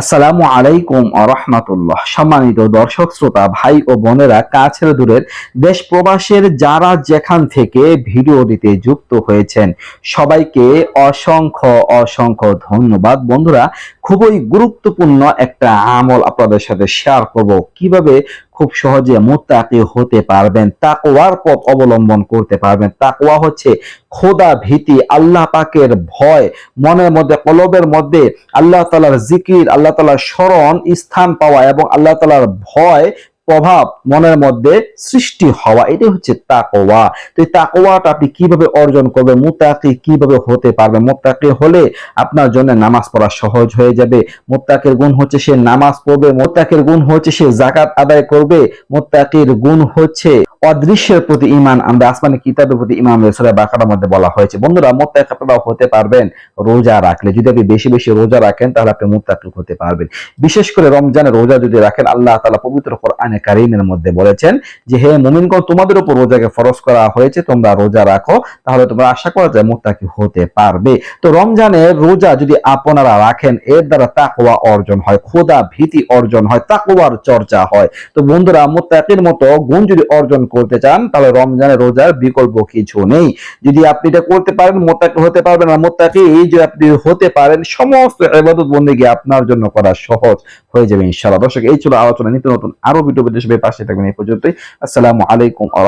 আসসালামু আলাইকুম আরহামাতুল্লাহ সম্মানিত দর্শক, শ্রোতা, ভাই ও বোনেরা, কাছের দূরের দেশ প্রবাসের যারা যেখান থেকে ভিডিওটিতে যুক্ত হয়েছেন, সবাইকে অসংখ্য অসংখ্য ধন্যবাদ। বন্ধুরা, খুবই গুরুত্বপূর্ণ একটা আমল আপনাদের সাথে শেয়ার করব। কীভাবে খুব সহজে মোত্তাকি হতে পারবেন, তাকওয়ার পথ অবলম্বন করতে পারবেন। তাকওয়া হচ্ছে খোদা ভীতি, আল্লাহ পাকের ভয়, মনের মধ্যে, কলবের মধ্যে আল্লাহ তালার জিকির, আল্লাহ তালার স্মরণ, স্থান পাওয়া এবং আল্লাহ তালার ভয় প্রভাব মনের মধ্যে সৃষ্টি হওয়া, এটাই হচ্ছে তাকওয়া। তো এই তাকওয়াটা আপনি কীভাবে অর্জন করবেন? মুত্তাকি কীভাবে হতে পারবে মুত্তাকি হলে আপনার জন্য নামাজ পড়া সহজ হয়ে যাবে। মুত্তাকির গুণ হচ্ছে সে নামাজ পড়বে, মুত্তাকির গুণ হচ্ছে সে জাকাত আদায় করবে। মুত্তাকির গুণ হচ্ছে অদৃশ্যের প্রতি ইমান আমরা আসমানি কিতাবের প্রতি ইমান সূরা বাকারার মধ্যে বলা হয়েছে। বন্ধুরা, মুত্তাকি আপনারা হতে পারবেন রোজা রাখলে। যদি আপনি বেশি বেশি রোজা রাখেন, তাহলে আপনি মুত্তাকি হতে পারবেন। বিশেষ করে রমজানের রোজা যদি রাখেন, আল্লাহ তাআলা পবিত্র কোরআনে কারীমের মধ্যে বলেছেন যে, হে মুমিনগণ, তোমাদের উপর রোজাকে ফরজ করা হয়েছে, তোমরা রোজা রাখো, তাহলে তোমরা আশা করা যায় মুত্তাকি হতে পারবে। তো রমজানের রোজা যদি আপনারা রাখেন, এর দ্বারা তাকওয়া অর্জন হয় খোদা ভীতি অর্জন হয়, তাকওয়ার চর্চা হয়। তো বন্ধুরা, মুত্তাকির মতো গুণ যদি অর্জন করতে চান, তাহলে রমজানের রোজার বিকল্প কিছু নেই। যদি আপনি এটা করতে পারেন, মোত্তাকি হতে পারবেন, আর মোত্তাকি এই যে আপনি হতে পারেন, সমস্ত ইবাদত বন্দেগী আপনার জন্য করা সহজ হয়ে যাবে ইনশাআল্লাহ। দর্শক, এই ছিল আলোচনা, নিত্য নতুন আরও ভিডিও বিদেশ পাশে থাকবেন এই পর্যন্তই। আসসালামু আলাইকুম আ